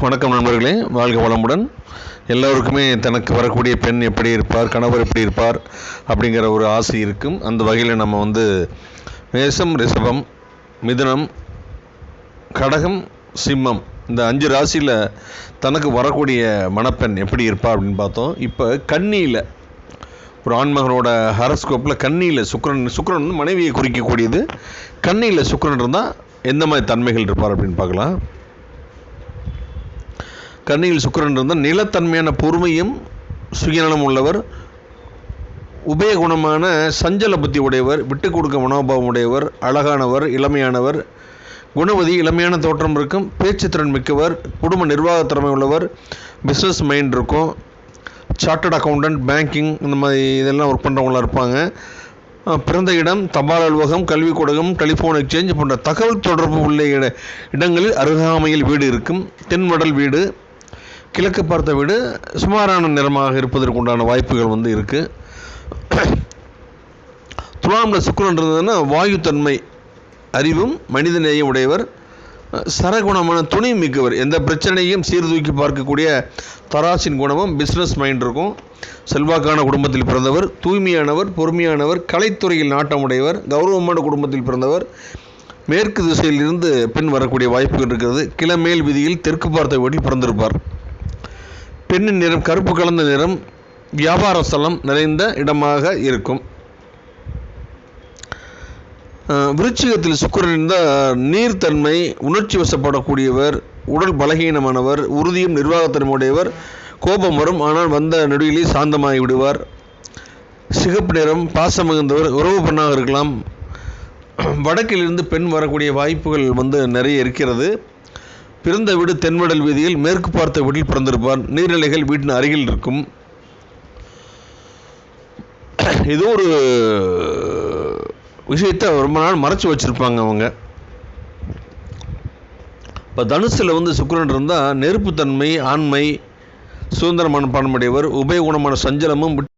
வணக்கம் நண்பர்களே. வாழ்க வளமுடன். எல்லோருக்குமே தனக்கு வரக்கூடிய பெண் எப்படி இருப்பார் கணவர் எப்படி இருப்பார் அப்படிங்கிற ஒரு ஆசை இருக்கும். அந்த வகையில் நம்ம வந்து மேசம் ரிஷபம் மிதுனம் கடகம் சிம்மம் இந்த அஞ்சு ராசியில் தனக்கு வரக்கூடிய மணப்பெண் எப்படி இருப்பா அப்படின்னு பார்த்தோம். இப்போ கன்னியில் ஒரு ஆண்மகனோட ஹரஸ்கோப்பில் கன்னியில் சுக்கிரன் சுக்கரன் வந்து மனைவியை குறிக்கக்கூடியது. கன்னியில் சுக்கரன் இருந்தால் எந்த மாதிரி தன்மைகள் இருப்பார் அப்படின்னு பார்க்கலாம். கன்னியில் சுக்கிரன் இருந்தால் நிலத்தன்மையான பொறுமையும் சுயநலம் உள்ளவர். உபயகுணமான சஞ்சல புத்தி உடையவர் விட்டு கொடுக்க மனோபாவம் உடையவர் அழகானவர் இளமையானவர். குணவதி இளமையான தோற்றம் இருக்கும் பேச்சுத்திறன் மிக்கவர் குடும்ப நிர்வாக திறமை உள்ளவர் பிஸ்னஸ் மைண்ட் இருக்கும். சார்ட்டர்ட் அக்கௌண்டன்ட் பேங்கிங் இந்த மாதிரி இதெல்லாம் ஒர்க் பண்ணுறவங்களாம் இருப்பாங்க. பிறந்த இடம் தபால் அலுவலகம் கல்விக் கூடகம் டெலிஃபோன் எக்ஸ்சேஞ்ச் போன்ற தகவல் தொடர்பு உள்ள இடங்களில் அருகாமையில் வீடு இருக்கும். தென்வடல் வீடு கிழக்கு பார்த்த வீடு சுமாரான நிறமாக இருப்பதற்கு உண்டான வாய்ப்புகள் வந்து இருக்குது துலாமில் சுக்கிரன் இருந்ததுன்னா வாயுத்தன்மை அறிவும் மனிதநேயம் உடையவர் சரகுணமான துணை மிக்கவர். எந்த பிரச்சனையும் சீர்தூக்கி பார்க்கக்கூடிய தராசின் குணமும் பிஸ்னஸ் மைண்ட் இருக்கும். செல்வாக்கான குடும்பத்தில் பிறந்தவர் தூய்மையானவர் பொறுமையானவர் கலைத்துறையில் நாட்டமுடையவர் கௌரவமான குடும்பத்தில் பிறந்தவர் மேற்கு திசையிலிருந்து பின் வரக்கூடிய வாய்ப்புகள் இருக்கிறது. கிளமேல் விதியில் தெற்கு பார்த்த வீட்டில் பிறந்திருப்பார். பெண்ணின் நிறம் கருப்பு கலந்த நிறம் வியாபார ஸ்தலம் நிறைந்த இடமாக இருக்கும். விருச்சிகத்தில் சுக்கிரன் நீர்த்தன்மை உணர்ச்சி வசப்படக்கூடியவர் உடல் பலகீனமானவர் உறுதியும் நிர்வாகத்தன்மையுடையவர் கோபம் வரும் ஆனால் வந்த நொடியிலே சாந்தமாகி விடுவார். சிகப்பு நிறம் பாசம் மிகுந்தவர் உறவு பெண்ணாக இருக்கலாம். வடக்கிலிருந்து பெண் வரக்கூடிய வாய்ப்புகள் வந்து நிறைய இருக்கிறது. பிறந்த வீடு தென்வடல் வீதியில் மேற்கு பார்த்த வீட்டில் பிறந்திருப்பார். நீர்நிலைகள் வீட்டின் அருகில் இருக்கும். ஏதோ ஒரு விஷயத்தை ரொம்ப நாள் மறைச்சு வச்சுருப்பாங்க அவங்க. இப்போ தனுசில் வந்து சுக்கரன் இருந்தால் நெருப்புத்தன்மை ஆண்மை சுதந்திர மனப்பான்மையுடையவர் உபயகுணமான சஞ்சலமும் விட்டு